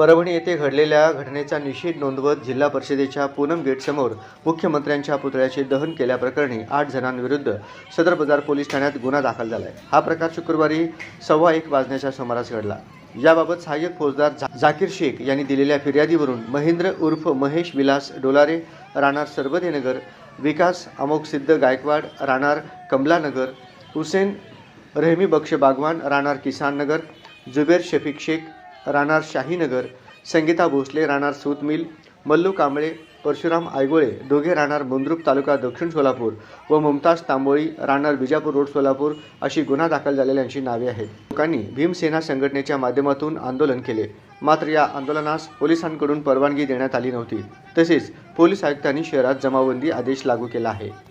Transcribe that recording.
परभणी येथे घडलेल्या घटनेचा निषेध नोंदवत जिल्हा परिषदेच्या पूनम गेटसमोर मुख्यमंत्र्यांच्या पुतळ्याचे दहन केल्याप्रकरणी आठ जणांविरुद्ध सदर बाजार पोलीस ठाण्यात गुन्हा दाखल झाला आहे हा प्रकार शुक्रवारी सव्वा एक वाजण्याच्या सुमारास घडला. याबाबत सहाय्यक फौजदार झा- झाकीर शेख यांनी दिलेल्या फिर्यादीवरून महेंद्र उर्फ महेश विलास डोलारे राहणार सरबदेनगर विकास अमोक सिद्ध गायकवाड राहणार कमलानगर हुसेन रहमी बक्ष बागवान राहणार किसान नगर जुबेर शफीक शेख राहणार शाहीनगर संगीता भोसले राहणार सूत मिल मल्लू कांबळे परशुराम आयगोळे दोघे राहणार बुंद्रुप तालुका दक्षिण सोलापूर व मुमताज तांबोळी राहणार विजापूर रोड सोलापूर अशी गुन्हा दाखल झालेल्यांची नावे आहेत. लोकांनी भीमसेना संघटनेच्या माध्यमातून आंदोलन केले. मात्र या आंदोलनास पोलिसांकडून परवानगी देण्यात आली नव्हती. तसेच पोलीस आयुक्तांनी शहरात जमावबंदी आदेश लागू केला आहे.